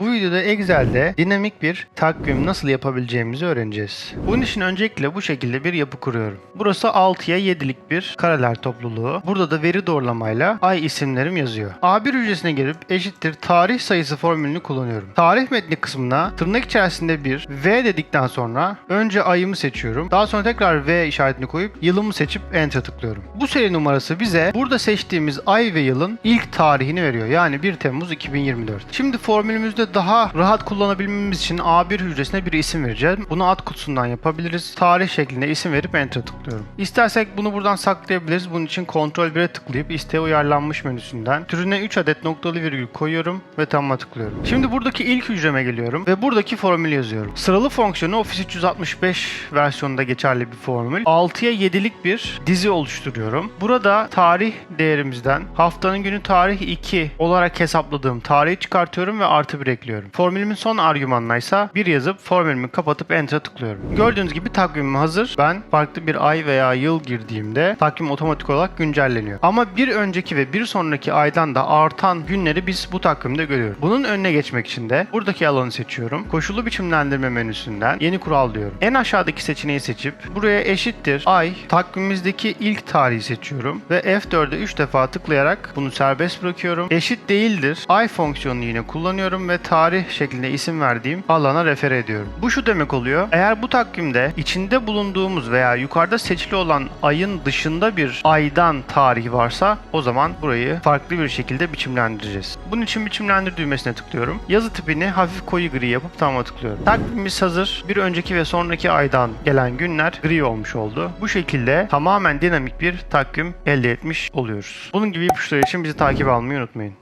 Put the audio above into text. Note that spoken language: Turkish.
Bu videoda Excel'de dinamik bir takvim nasıl yapabileceğimizi öğreneceğiz. Bunun için öncelikle bu şekilde bir yapı kuruyorum. Burası 6'ya 7'lik bir kareler topluluğu. Burada da veri doğrulamayla ay isimlerim yazıyor. A1 hücresine girip eşittir tarih sayısı formülünü kullanıyorum. Tarih metni kısmına tırnak içerisinde bir V dedikten sonra önce ayımı seçiyorum. Daha sonra tekrar V işaretini koyup yılımı seçip Enter tıklıyorum. Bu seri numarası bize burada seçtiğimiz ay ve yılın ilk tarihini veriyor. Yani 1 Temmuz 2024. Şimdi formülümüzde daha rahat kullanabilmemiz için A1 hücresine bir isim vereceğim. Bunu ad kutusundan yapabiliriz. Tarih şeklinde isim verip Enter tıklıyorum. İstersek bunu buradan saklayabiliriz. Bunun için Ctrl 1'e tıklayıp isteğe uyarlanmış menüsünden türüne 3 adet noktalı virgül koyuyorum ve tamama tıklıyorum. Şimdi buradaki ilk hücreme geliyorum ve buradaki formülü yazıyorum. Sıralı fonksiyonu Office 365 versiyonunda geçerli bir formül. 6'ya 7'lik bir dizi oluşturuyorum. Burada tarih değerimizden haftanın günü tarih 2 olarak hesapladığım tarihi çıkartıyorum ve artı 1 ekliyorum. Formülümün son argümanına ise 1 yazıp formülümü kapatıp Enter'a tıklıyorum. Gördüğünüz gibi takvimim hazır. Ben farklı bir ay veya yıl girdiğimde takvim otomatik olarak güncelleniyor. Ama bir önceki ve bir sonraki aydan da artan günleri biz bu takvimde görüyoruz. Bunun önüne geçmek için de buradaki alanı seçiyorum. Koşullu biçimlendirme menüsünden yeni kural diyorum. En aşağıdaki seçeneği seçip buraya eşittir ay takvimimizdeki ilk tarihi seçiyorum ve F4'e 3 defa tıklayarak bunu serbest bırakıyorum. Eşit değildir. Ay fonksiyonunu yine kullanıyorum ve tarih şeklinde isim verdiğim alana refer ediyorum. Bu şu demek oluyor. Eğer bu takvimde içinde bulunduğumuz veya yukarıda seçili olan ayın dışında bir aydan tarih varsa o zaman burayı farklı bir şekilde biçimlendireceğiz. Bunun için biçimlendir düğmesine tıklıyorum. Yazı tipini hafif koyu gri yapıp tamama tıklıyorum. Takvimimiz hazır. Bir önceki ve sonraki aydan gelen günler gri olmuş oldu. Bu şekilde tamamen dinamik bir takvim elde etmiş oluyoruz. Bunun gibi ipuçları için bizi takip almayı unutmayın.